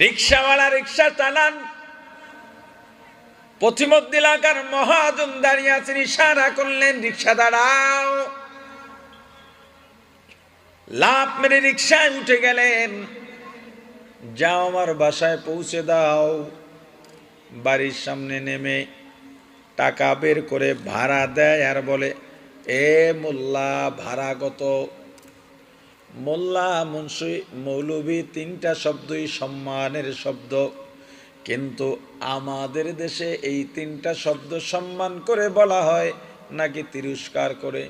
রিক্সাওয়ালা রিক্সা চালান। প্রতিমধ্যে এলাকার মহাজন দাঁড়িয়ে আছেন ইশারা করলেন, রিক্সা দাঁড়াও। লাভ মেরে রিক্সায় উঠে গেলেন। যাও আমার বাসায়, পৌঁছে দাও। বাড়ির সামনে নেমে টাকা বের করে ভাড়া দেয় আর বলে, এ মোল্লা, ভাড়া কত? মোল্লা, মুন্সি মৌলবী তিনটা শব্দই সম্মানের শব্দ। কিন্তু আমাদের দেশে এই তিনটা শব্দ সম্মান করে বলা হয় নাকি তিরস্কার করে?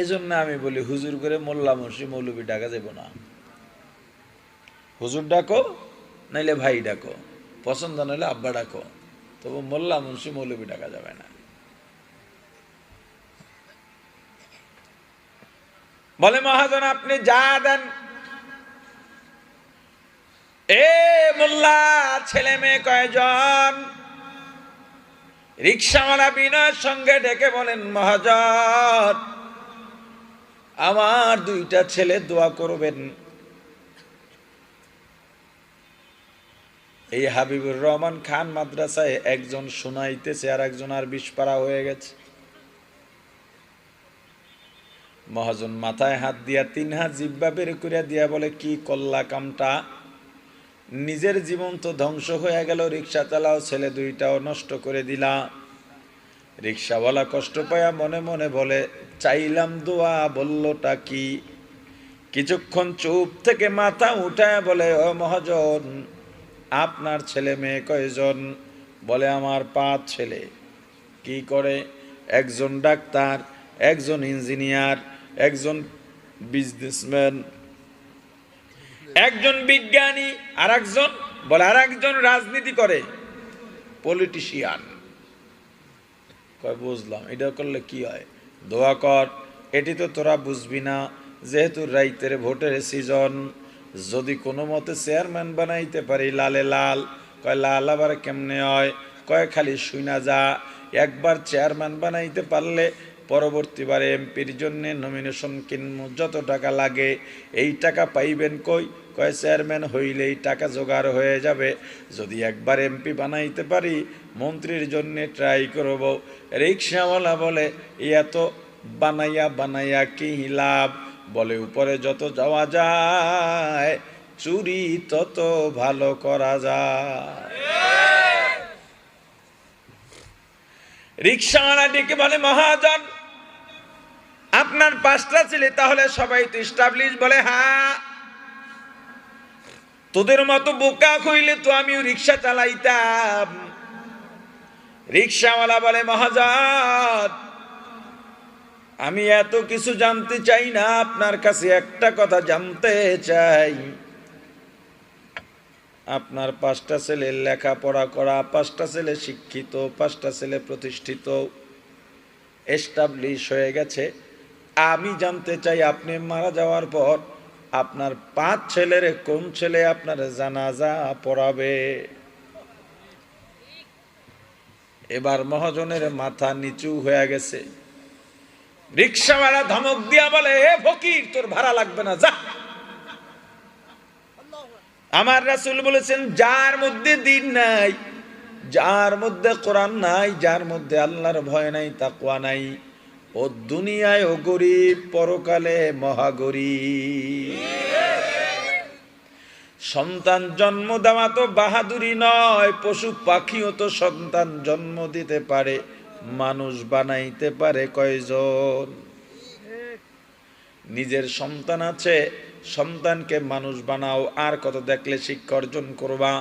এই জন্য আমি বলি, হুজুর করে মোল্লা, মুন্সি মৌলবী ডাকা যাব না। হুজুর ডাকো, নাইলে ভাই ডাকো, পছন্দ নাইলে আব্বা ডাকো, তবু মোল্লা, মুন্সি মৌলবী ডাকা যাবে না। বলে, মহাজন, আপনি যা দেন। এ মোল্লা, ছেলে মেয়ে কয়জন? রিক্সাওয়ালা বিনয়ের সঙ্গে ডেকে বলেন, মহাজন, আমার দুইটা ছেলে দোয়া করবেন। এই হাবিবুর রহমান খান মাদ্রাসায় একজন শোনাইতেছে আর একজন আর বিস্পারা হয়ে গেছে। মহাজন মাথায় হাত দিয়া তিন হাত জিব্বা বের করিয়া দিয়া বলে, কি কল্লা কামটা? নিজের জীবন তো ধ্বংস হয়ে গেল, রিক্সা চালাও, ছেলে দুইটাও নষ্ট করে দিলা। রিক্সাওয়ালা কষ্ট পায়া মনে মনে বলে, চাইলাম দোয়া, বললটা কি? কিছুক্ষণ চুপ থেকে মাথা উঠায় বলে, ও মহাজন, আপনার ছেলে মেয়ে কয়জন? বলে, আমার পাঁচ ছেলে। কি করে? একজন ডাক্তার, একজন ইঞ্জিনিয়ার একজন বিজনেসম্যান একজন বিজ্ঞানী আর একজন বলে আর একজন রাজনীতি করে পলিটিশিয়ান বুঝলাম। এটা করলে কি হয়? দোয়া কর। এটি তো তোরা বুঝবি না, যেহেতু রাইতের ভোটের সিজন যদি কোনো মতে চেয়ারম্যান বানাইতে পারি লালে লাল, কয়, লাল আবার কেমনে হয়? কয়, খালি শুইনা যা। একবার চেয়ারম্যান বানাইতে পারলে পরবর্তীবারে এমপির জন্য নমিনেশন কিনবো, যত টাকা লাগে, এই টাকা পাইবেন কই? কয় চেয়ারম্যান হইলেই টাকা জোগাড় হয়ে যাবে। যদি একবার এমপি বানাইতে পারি, মন্ত্রীর জন্য ট্রাই করব। রিক্সাওয়ালা বলে এত বানাইয়া বানাইয়া কি লাভ? বলে, উপরে যত যাওয়া যায়, চুরি তত ভালো করা যায়। রিক্সাওয়ালা ডেকে বলে, মহাজন আপনার পাঁচটা ছেলে, তাহলে সবাই তো স্টাবলিশ বলে হ্যাঁ তোদের মতো বোকা কইলে তো আমিও রিক্সা চালাইতাম। রিক্সাওয়ালা বলে, মহাজন, আমি এত কিছু জানতে চাই না, আপনার কাছে একটা কথা জানতে চাই। আপনার পাঁচটা ছেলে লেখাপড়া করা, পাঁচটা ছেলে শিক্ষিত, পাঁচটা ছেলে প্রতিষ্ঠিত এস্টাবলিশ হয়ে গেছে। আমি জানতে চাই, আপনি মারা যাওয়ার পর আপনার পাঁচ ছেলের কোন ছেলে আপনার জানাজা পড়াবে? এবার মহাজনের মাথা নিচু হয়ে গেছে। রিক্সাওয়ালা ধমক দিয়া বলে, এ ফকির, তোর ভাড়া লাগবে না, যা। আমার রাসুল বলেছেন, যার মধ্যে দিন নাই, যার মধ্যে কোরআন নাই, যার মধ্যে আল্লাহর ভয় নাই, তাকওয়া নাই। ও দুনিয়ায় ও গরিব, পরকালে মহাগরিব। সন্তান জন্ম দেওয়া তো বাহাদুরি নয়, পশু পাখিও তো সন্তান জন্ম দিতে পারে, মানুষ বানাইতে পারে কয়জন? নিজের সন্তান আছে, সন্তানকে মানুষ বানাও, আর কত দেখলে শিক্ষা অর্জন করবা?